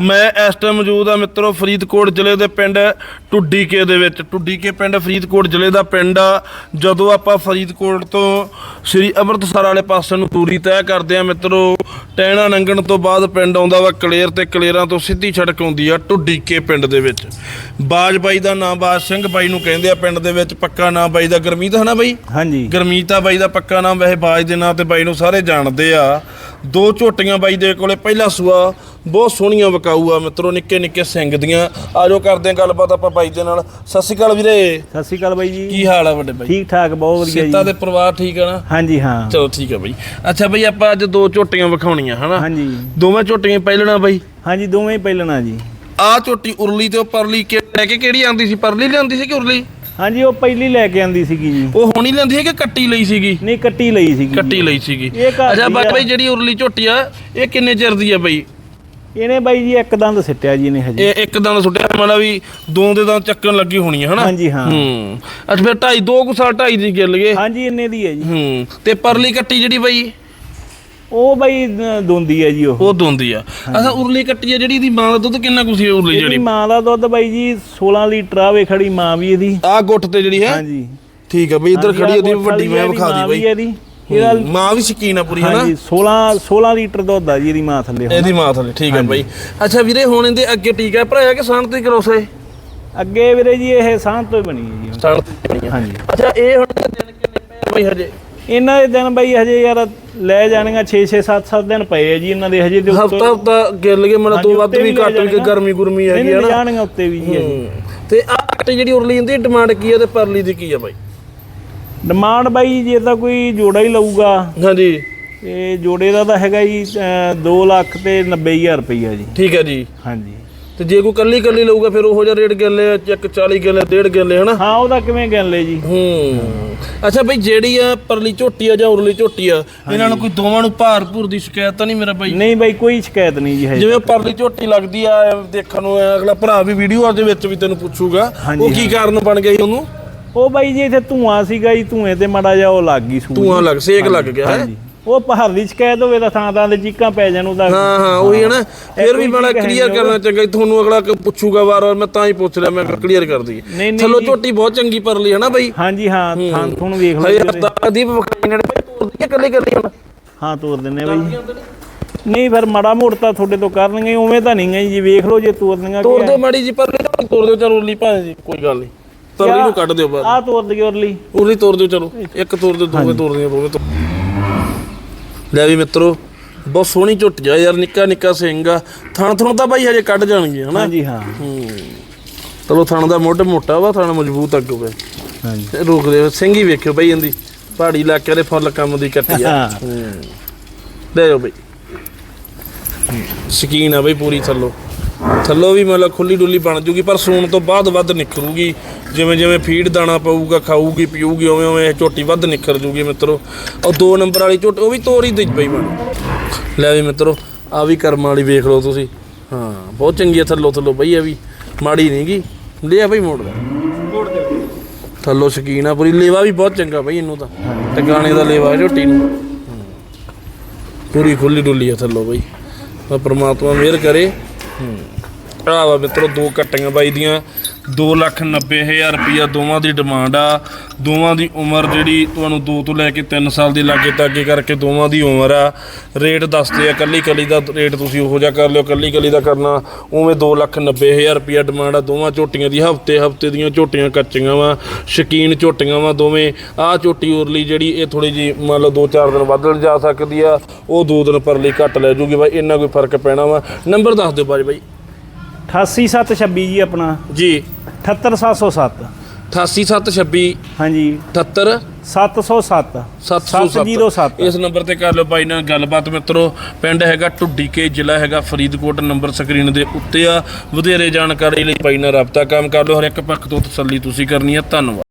ਮੈਂ ਇਸ ਟਾਈਮ ਮੌਜੂਦ ਆ ਮਿੱਤਰੋ ਫਰੀਦਕੋਟ ਜ਼ਿਲ੍ਹੇ ਦੇ ਪਿੰਡ ਟੁੱਡੀਕੇ ਦੇ ਵਿੱਚ। ਟੁੱਡੀਕੇ ਪਿੰਡ ਫਰੀਦਕੋਟ ਜ਼ਿਲ੍ਹੇ ਦਾ ਪਿੰਡ ਆ। ਜਦੋਂ ਆਪਾਂ ਫਰੀਦਕੋਟ ਤੋਂ ਸ੍ਰੀ ਅੰਮ੍ਰਿਤਸਰ ਵਾਲੇ ਪਾਸੇ ਨੂੰ ਦੂਰੀ ਤੈਅ ਕਰਦੇ ਆ ਮਿੱਤਰੋ ਟਹਿਣਾ ਲੰਘਣ ਤੋਂ ਬਾਅਦ ਪਿੰਡ ਆਉਂਦਾ ਵਾ ਕਲੇਰ ਤੇ ਕਲੇਰਾਂ ਤੋਂ ਸਿੱਧੀ ਸੜਕ ਆਉਂਦੀ ਆ ਟੁੱਡੀਕੇ ਪਿੰਡ ਦੇ ਵਿੱਚ। ਬਾਜ ਬਾਈ ਦਾ ਨਾਮ ਬਾਜ ਸਿੰਘ ਬਾਈ ਨੂੰ ਕਹਿੰਦੇ ਆ ਪਿੰਡ ਦੇ ਵਿੱਚ ਪੱਕਾ ਨਾਮ ਬਾਈ ਦਾ ਗਰਮੀਤ ਹੈ ਨਾ ਬਾਈ? ਹਾਂਜੀ। ਗਰਮੀਤਾ ਬਾਈ ਦਾ ਪੱਕਾ ਨਾਮ ਵੈਸੇ ਬਾਜ ਦੇ ਨਾਂ ਤੇ ਬਾਈ ਨੂੰ ਸਾਰੇ ਜਾਣਦੇ ਆ। ਦੋ ਝੋਟੀਆਂ ਬਾਈ ਦੇ ਕੋਲੇ ਪਹਿਲਾ ਸੂਆ ਬਹੁਤ ਸੋਹਣੀਆਂ ਵਕਾਊ ਆ ਮਿੱਤਰੋ ਨਿੱਕੇ ਨਿੱਕੇ ਸਿੰਘ ਦੀਆਂ। ਆਜੋ ਕਰਦੇ ਆ ਗੱਲਬਾਤ ਆਪਾਂ ਬਾਈ ਦੇ ਨਾਲ। ਸਤਿ ਸ਼੍ਰੀ ਅਕਾਲ ਵੀਰੇ। ਸਤਿ ਸ਼੍ਰੀ ਅਕਾਲ ਬਾਈ ਜੀ। ਕੀ ਹਾਲ ਆ ਵੱਡੇ ਬਾਈ? ਠੀਕ ਠਾਕ ਬਹੁਤ ਵਧੀਆ ਸੀਤਾ ਜੀ। ਦੇ ਪਰਿਵਾਰ ਠੀਕ ਆ ਨਾ? ਹਾਂਜੀ ਹਾਂ। ਚਲੋ ਠੀਕ ਆ ਬਾਈ। ਅੱਛਾ ਬਾਈ ਆਪਾਂ ਅੱਜ ਦੋ ਝੋਟੀਆਂ ਵਿਖਾਉਣੀਆਂ ਹਨਾ? ਹਾਂਜੀ। ਦੋਵੇਂ ਝੋਟੀਆਂ ਪਹਿਲਣਾ ਬਾਈ? ਹਾਂਜੀ ਦੋਵੇਂ ਹੀ ਪਹਿਲਣਾ ਜੀ। ਆਹ ਝੋਟੀ ਉਰਲੀ ਤੇ ਉਹ ਪਰਲੀ ਕਿ ਲੈ ਕੇ ਕਿਹੜੀ ਆਂਦੀ ਸੀ? ਪਰਲੀ ਲਿਆਂਦੀ ਸੀ ਕਿ ਉਰਲੀ? ਹਾਂਜੀ ਉਹ ਪਹਿਲੀ ਲੈ ਕੇ ਆਂਦੀ ਸੀਗੀ ਜੀ। ਉਹ ਹੋਣੀ ਲੈਂਦੀ ਹੈ ਕਿ ਕੱਟੀ ਲਈ ਸੀਗੀ? ਨਹੀਂ ਕੱਟੀ ਲਈ ਸੀਗੀ ਕੱਟੀ ਲਈ ਸੀਗੀ। ਇਹ ਘਰ ਅੱਛਾ ਦੀ ਬਾਈ ਆ। ਬਾਈ ਜਿਹੜੀ ਉਰਲੀ ਝੋਟੀ ਆ ਇਹ ਕਿੰਨੇ ਚਿਰ ਦੀ ਆ ਬਾਈ? ਇਹਨੇ ਬਾਈ ਜੀ ਇੱਕ ਦੰਦ ਸਿੱਟਿਆ ਜੀ ਇਹਨੇ ਹਜੇ। ਇਹ ਇੱਕ ਦੰਦ ਸੁੱਟਿਆ ਮਤਲਬ ਵੀ ਦੋ ਦੇ ਦੰਦ ਚੱਕਣ ਲੱਗੀ ਹੋਣੀ ਹੈ ਹਨਾ? ਹਾਂਜੀ, ਹਾਂ। ਹੂੰ। ਅੱਛਾ ਫਿਰ ਢਾਈ ਦੋ ਕੁ ਸਾਲ ਢਾਈ ਦੀ ਗਿੱਲ ਗਏ। ਹਾਂਜੀ ਇੰਨੇ ਦੀ ਹੈ ਜੀ। ਹੂੰ। ਤੇ ਪਰਲੀ ਕੱਟੀ ਜਿਹੜੀ ਬਾਈ? ਉਹ ਬਾਈ ਦੋਂਦੀ ਹੈ ਜੀ ਉਹ। ਉਹ ਦੋਂਦੀ ਆ। ਅੱਛਾ ਉਰਲੀ ਕੱਟੀ ਆ ਜਿਹੜੀ ਦੀ ਮਾਂ ਦਾ ਦੁੱਧ ਕਿੰਨਾ ਕੁ ਸੀ ਉਰਲੀ ਇਹਦੀ ਜਿਹੜੀ? ਮਾਂ ਦਾ ਦੁੱਧ ਬਾਈ ਜੀ 16 ਲੀਟਰ ਆਵੇ ਖੜੀ ਮਾਂ ਵੀ ਇਹਦੀ। ਆ ਗੁੱਟ ਤੇ ਜਿਹੜੀ ਹੈ? ਹਾਂਜੀ। ਠੀਕ ਆ ਬਈ ਇੱਧਰ ਖੜੀ ਉਹਦੀ ਵੱਡੀ ਮੈਂ ਵਿਖਾ ਦੀ ਬਾਈ। ਇਹਦੀ ਹੂੰ, ਮਾਂ ਵੀ ਸ਼ਕੀਨ ਆ ਪੂਰੀ ਹਨਾ? ਹਾਂਜੀ 16 16 ਲੀਟਰ ਦੁੱਧ ਆ ਜੀ ਇਹਦੀ ਮਾਂ ਥੱਲੇ ਹੁਣ। ਇਹਦੀ ਮਾਂ ਥਲੇ ਠੀਕ ਹੈ ਬਾਈ। ਅੱਛਾ ਵੀਰੇ ਹੁਣ ਇਹਦੇ ਅੱਗੇ ਟੀਕਾ ਭਰਾਇਆ ਕਿ ਸਾਂਢ ਤੇ ਕਰੋਸੇ? ਅੱਗੇ ਵੀਰੇ ਜੀ ਇਹ ਸਾਂਝ ਤੋਂ ਹੀ ਬਣੀ ਹੈ ਜੀ। ਤੇ ਬਣੀ ਆ। ਹਾਂਜੀ। ਅੱਛਾ ਇਹ ਹੁਣ ਦਿਨ ਕਿੰਨੇ ਪਏ ਆ ਬਾਈ ਹਜੇ? ਇਹਨਾਂ ਦੇ ਦਿਨ ਬਾਈ ਹਜੇ ਯਾਰ ਲੈ ਜਾਣੀਆਂ 6 6 7 7 ਦਿਨ ਪਏ ਆ ਜੀ ਇਹਨਾਂ ਦੇ ਹਜੇ ਦੇ ਹਫਤਾ ਹਫਤਾ ਗਿੱਲ ਗਏ ਮਤਲਬ ਦੋ ਵੱਧ ਵੀ ਘੱਟ ਕਿ ਗਰਮੀ ਗੁਰਮੀ ਹੈਗੀ ਹੈ ਨਾ। ਜਾਣੀਆਂ ਉੱਤੇ ਵੀ ਜੀ ਹਜੇ। ਹੂੰ। ਤੇ ਆ ਕੱਟੀ ਜਿਹੜੀ ਉਰਲੀ ਹੁੰਦੀ ਡਿਮਾਂਡ ਕੀ ਹੈ ਤੇ ਪਰਲੀ ਦੀ ਕੀ ਹੈ ਬਾਈ? ਡਿਮਾਂਡ ਬਾਈ ਜੇ ਤਾਂ ਕੋਈ ਜੋੜਾ ਹੀ ਲਊਗਾ। ਹਾਂਜੀ। ਤੇ ਜੋੜੇ ਦਾ ਤਾਂ ਹੈਗਾ ਜੀ 2 ਲੱਖ ਤੇ 90000 ਰੁਪਈਆ ਜੀ। ਠੀਕ ਹੈ ਜੀ। ਹਾਂਜੀ। ਤੇ ਜੇ ਕੋਈ ਕੱਲੀ ਕੱਲੀ ਲਊਗਾ ਫਿਰ ਉਹੋ ਜਿਹਾ ਰੇਟ ਗਿੱਲੇ ਆ ਚੱਕ 40 ਗਿੱਲੇ ਡੇਢ ਗਿੱਲੇ ਹਨਾ? ਹਾਂ ਉਹਦਾ ਕਿਵੇਂ ਗਿਣ ਲੈ ਜੀ? ਹੂੰ। ਅੱਛਾ ਬਈ ਜਿਹੜੀ ਆ ਪਰਲੀ ਝੋਟੀ ਆ ਜਾਂ ਉਰਲੀ ਝੋਟੀ ਆ ਇਹਨਾਂ ਨੂੰ ਕੋਈ ਦੋਵਾਂ ਨੂੰ ਭਾਰ ਭੂਰ ਦੀ ਸ਼ਿਕਾਇਤ ਤਾਂ ਨਹੀਂ ਮੇਰਾ ਬਾਈ? ਨਹੀਂ ਬਾਈ ਕੋਈ ਸ਼ਿਕਾਇਤ ਨਹੀਂ ਜੀ ਜਿਵੇਂ ਪਰਲੀ ਝੋਟੀ ਲੱਗਦੀ ਆ ਦੇਖਣ ਨੂੰ ਅਗਲਾ ਭਰਾ ਵੀ ਵੀਡੀਓ ਦੇ ਵਿੱਚ ਵੀ ਤੈਨੂੰ ਪੁੱਛੂਗਾ। ਉਹ ਕੀ ਕਾਰਨ ਬਣ ਗਿਆ ਸੀ ਉਹਨੂੰ? ਉਹ ਬਾਈ ਜੀ ਇੱਥੇ ਧੂਆਂ ਸੀਗਾ ਜੀ ਧੂਏ ਤੇ ਮੜਾ ਜਾ ਉਹ ਲੱਗ ਗਈ ਸੂਈ। ਧੂਆਂ ਲੱਗ ਸੇਕ ਲੱਗ ਗਿਆ ਹੈ? ਹਾਂਜੀ। ਉਹ ਪਹਾੜ ਦੀ ਸ਼ਿਕਾਇਤ ਹੋਵੇ ਤਾਂ ਥਾਂ ਥਾਂ ਦੇ ਚੀਕਾਂ ਪੈ ਜਾਣ ਉਹਦਾ। ਹਾਂ ਹਾਂ ਉਹੀ ਹੈ ਨਾ। ਫਿਰ ਵੀ ਬੜਾ ਹੈ ਕਲੀਅਰ ਕਰਨਾ ਚੰਗਾ ਤੁਹਾਨੂੰ ਅਗਲਾ ਕ- ਪੁੱਛੂਗਾ ਵਾਰ ਵਾਰ ਮੈਂ ਤਾਂ ਹੀ ਪੁੱਛ ਲਿਆ ਮੈਂ ਕਲੀਅਰ ਕਰ ਦਈਏ ਨਹੀਂ, ਨਹੀਂ ਥੱਲੋਂ ਜੀ। ਝੋਟੀ ਬਹੁਤ ਚੰਗੀ ਪਰਲੀ ਹੈ ਨਾ ਬਈ? ਹਾਂਜੀ ਹਾਂ ਥਾਂ ਤੁਹਾਨੂੰ ਵੇਖ ਲਓ ਹਏ ਜੀ ਉਹਦੇ। ਹਰਦਾ ਦੀਪ ਵਿਖਾਈ ਨੇ ਬਈ ਤੋਰਦੀ ਕੱਲੇ ਕੱਲੇ ਹੁਣ? ਹਾਂ ਤੋਰ ਦਿੰਨੇ ਬਾਈ ਨਹੀਂ ਫਿਰ ਮੜਾ ਮੋੜ ਤਾਂ ਤੁਹਾਡੇ ਤੋਂ ਕਰਨਗੇ ਉਵੇਂ ਤਾਂ ਨਹੀਂ ਗਈ ਜੀ ਵੇਖ ਲਓ ਜੇ ਤੋਰਨੀਆਂ ਤੋੜ ਦਿਓ ਮਾੜੀ ਜੀ ਝੋਟੀ ਤੋੜ ਦਿਓ ਚਲੋ ਉਰਲੀ ਭਾਵੇਂ ਜੀ ਕੋਈ ਗੱਲ ਨਹੀਂ। ਪਰਲੀ ਨੂੰ ਕੱਢ ਦਿਓ ਬਾਹਰ। ਆ ਤੋਰ ਦਈਏ ਉਰਲੀ। ਉਰਲੀ ਤੋੜ ਦਿਓ ਚਲੋ। ਇੱਕ ਤੋੜ ਦਿਓ ਦੋਵੇਂ ਤੋੜ ਦਿਓ ਦੋਵੇਂ ਤੋੜ ਲੈ ਵੀ ਮਿੱਤਰੋ ਬਹੁਤ ਸੋਹਣੀ ਝੋਟੀ ਆ ਯਾਰ ਨਿੱਕਾ ਨਿੱਕਾ ਸਿੰਘ ਆ। ਥਣ ਥਣ ਤਾਂ ਬਾਈ ਹਜੇ ਕੱਢ ਜਾਣਗੇ ਹਨਾ? ਹਾਂਜੀ ਹਾਂ। ਹੂੰ। ਚਲੋ ਥਣ ਦਾ ਮੋਢੇ ਮੋਟਾ ਵਾ ਥਣ ਮਜ਼ਬੂਤ ਅੱਗ ਹੋਵੇ ਹਾਂਜੀ। ਇਹ ਰੋਕਦੇ ਹੋ ਸਿੰਘ ਹੀ ਵੇਖਿਓ ਬਈ ਇਹਦੀ। ਪਹਾੜੀ ਇਲਾਕੇ ਦੇ ਫੁੱਲ ਕੰਮ ਦੀ ਕੱਟੀ ਆ। ਲੈ ਜਾਓ ਬਈ। ਸ਼ਕੀਨ ਆ ਬਈ ਪੂਰੀ ਥੱਲੋ। ਥੱਲੋ ਵੀ ਮਤਲਬ ਖੁੱਲੀ ਡੁੱਲੀ ਬਣ ਜੂਗੀ, ਪਰ ਸੂਣ ਤੋਂ ਬਾਅਦ ਵੱਧ ਨਿਖਰੂਗੀ। ਜਿਵੇਂ ਜਿਵੇਂ ਫੀਡ ਦਾਣਾ ਪਊਗਾ, ਖਾਊਗੀ, ਪੀਊਗੀ, ਉਵੇਂ ਉਵੇਂ ਇਹ ਝੋਟੀ ਵੱਧ ਨਿਖਰ ਜੂਗੀ ਮਿੱਤਰੋ। ਉਹ ਦੋ ਨੰਬਰ ਵਾਲੀ ਝੋਟੀ, ਉਹ ਵੀ ਤੋਰੀ ਦੀ ਪਈ ਬਣ। ਲੈ ਵੀ ਮਿੱਤਰੋ, ਆ ਵੀ ਕਰਮਾਂ ਵਾਲੀ ਵੇਖ ਲਓ ਤੁਸੀਂ। ਹਾਂ, ਬਹੁਤ ਚੰਗੀ ਆ, ਥੱਲੋ ਥੱਲੋ ਬਈ ਆ ਵੀ। ਮਾੜੀ ਨਹੀਂਗੀ ਲਿਆ ਬਈ ਮੋੜ ਦਾ ਥੱਲੋ ਸ਼ਕੀਨ ਆ, ਪੂਰੀ ਲੇਵਾ ਵੀ ਬਹੁਤ ਚੰਗਾ ਬਈ ਇਹਨੂੰ ਤਾਂ। ਟਿਕਾਣੇ ਦਾ ਲੇਵਾ ਝੋਟੀ ਨੂੰ। ਪੂਰੀ ਖੁੱਲੀ ਡੁੱਲੀ ਆ ਥੱਲੋਂ ਬਈ। ਪਰਮਾਤਮਾ ਮਿਹਰ ਕਰੇ। ਆ ਭਰਾਵਾ ਮਿੱਤਰੋ, ਦੋ ਕੱਟੀਆਂ ਬਾਈ ਦੀਆਂ 290000 ਰੁਪਈਆ ਦੋਵਾਂ ਦੀ ਡਿਮਾਂਡ ਆ। ਦੋਵਾਂ ਦੀ ਉਮਰ ਜਿਹੜੀ ਤੁਹਾਨੂੰ 2 ਤੋਂ ਲੈ ਕੇ 3 ਸਾਲ ਦੀ ਲਾਗੇ ਤਾਗੇ ਕਰਕੇ ਦੋਵਾਂ ਦੀ ਉਮਰ ਆ। ਰੇਟ ਦੱਸਦੇ ਆ, ਕੱਲੀ ਕੱਲੀ ਦਾ ਰੇਟ ਤੁਸੀਂ ਉਹੋ ਜਿਹਾ ਕਰ ਲਿਓ, ਕੱਲੀ ਕੱਲੀ ਦਾ ਕਰਨਾ। ਉਵੇਂ 290000 ਰੁਪਈਆ ਡਿਮਾਂਡ ਆ, ਦੋਵਾਂ ਝੋਟੀਆਂ ਦੀ, ਹਫ਼ਤੇ ਹਫ਼ਤੇ ਦੀਆਂ ਝੋਟੀਆਂ ਕੱਚੀਆਂ ਵਾ, ਸ਼ਕੀਨ ਝੋਟੀਆਂ ਵਾ ਦੋਵੇਂ। ਆਹ ਝੋਟੀ ਉਰਲੀ ਜਿਹੜੀ ਇਹ ਥੋੜੀ ਜੀ ਮੰਨ ਲਓ 2-4 ਦਿਨ ਵੱਧ ਜਾ ਸਕਦੀ ਆ, ਉਹ 2 ਦਿਨ ਪਰਲੀ ਘੱਟ ਲੈ ਜੂਗੀ ਬਾਈ, ਇੰਨਾ ਕੋਈ ਫ਼ਰਕ ਪੈਣਾ ਵਾ। ਨੰਬਰ ਦੱਸ ਦਿਓ ਬਾਜੀ ਬਾਈ। 88726 ਜੀ ਆਪਣਾ। ਜੀ। 78707 88726 ਹਾਂਜੀ। 78 707 707 707 ਇਸ ਨੰਬਰ ਤੇ ਕਰ ਲਓ ਬਾਈ ਨਾਲ ਗੱਲਬਾਤ ਮਿੱਤਰੋ। ਪਿੰਡ ਹੈਗਾ ਢੁੱਡੀਕੇ ਜ਼ਿਲ੍ਹਾ ਹੈਗਾ ਫਰੀਦਕੋਟ। ਨੰਬਰ ਸਕਰੀਨ ਦੇ ਉੱਤੇ ਆ। ਵਧੇਰੇ ਜਾਣਕਾਰੀ ਲਈ ਬਾਈ ਨਾਲ ਰਾਬਤਾ ਕੰਮ ਕਰ ਲਓ। ਹਰ ਇੱਕ ਪੱਖ ਤੋਂ ਤਸੱਲੀ ਤੁਸੀਂ ਕਰਨੀ ਹੈ ਧੰਨਵਾਦ।